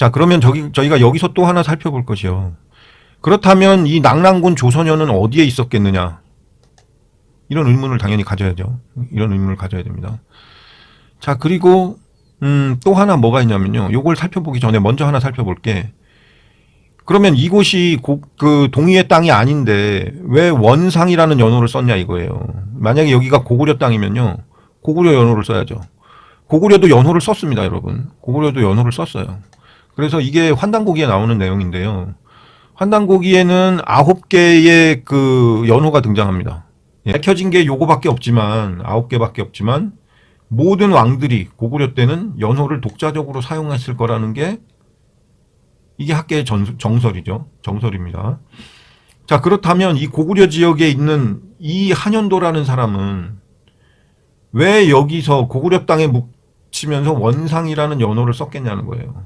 자, 그러면 저기, 저희가 여기서 또 하나 살펴볼 것이요. 그렇다면 이 낙랑군 조선현은 어디에 있었겠느냐? 이런 의문을 당연히 가져야죠. 이런 의문을 가져야 됩니다. 자, 그리고, 음, 또 하나 뭐가 있냐면요. 요걸 살펴보기 전에 먼저 하나 살펴볼게. 그러면 이곳이 고- 그 동의의 땅이 아닌데 왜 원상이라는 연호를 썼냐 이거예요. 만약에 여기가 고구려 땅이면요. 고구려 연호를 써야죠. 고구려도 연호를 썼습니다, 여러분. 고구려도 연호를 썼어요. 그래서 이게 환단고기에 나오는 내용인데요. 환단고기에는 아홉 개의 그 연호가 등장합니다. 예, 밝혀진 게 요거밖에 없지만 아홉 개밖에 없지만 모든 왕들이 고구려 때는 연호를 독자적으로 사용했을 거라는 게 이게 학계의 전- 정설이죠. 정설입니다. 자, 그렇다면 이 고구려 지역에 있는 이 한현도라는 사람은 왜 여기서 고구려 땅에 묵히면서 원상이라는 연호를 썼겠냐는 거예요.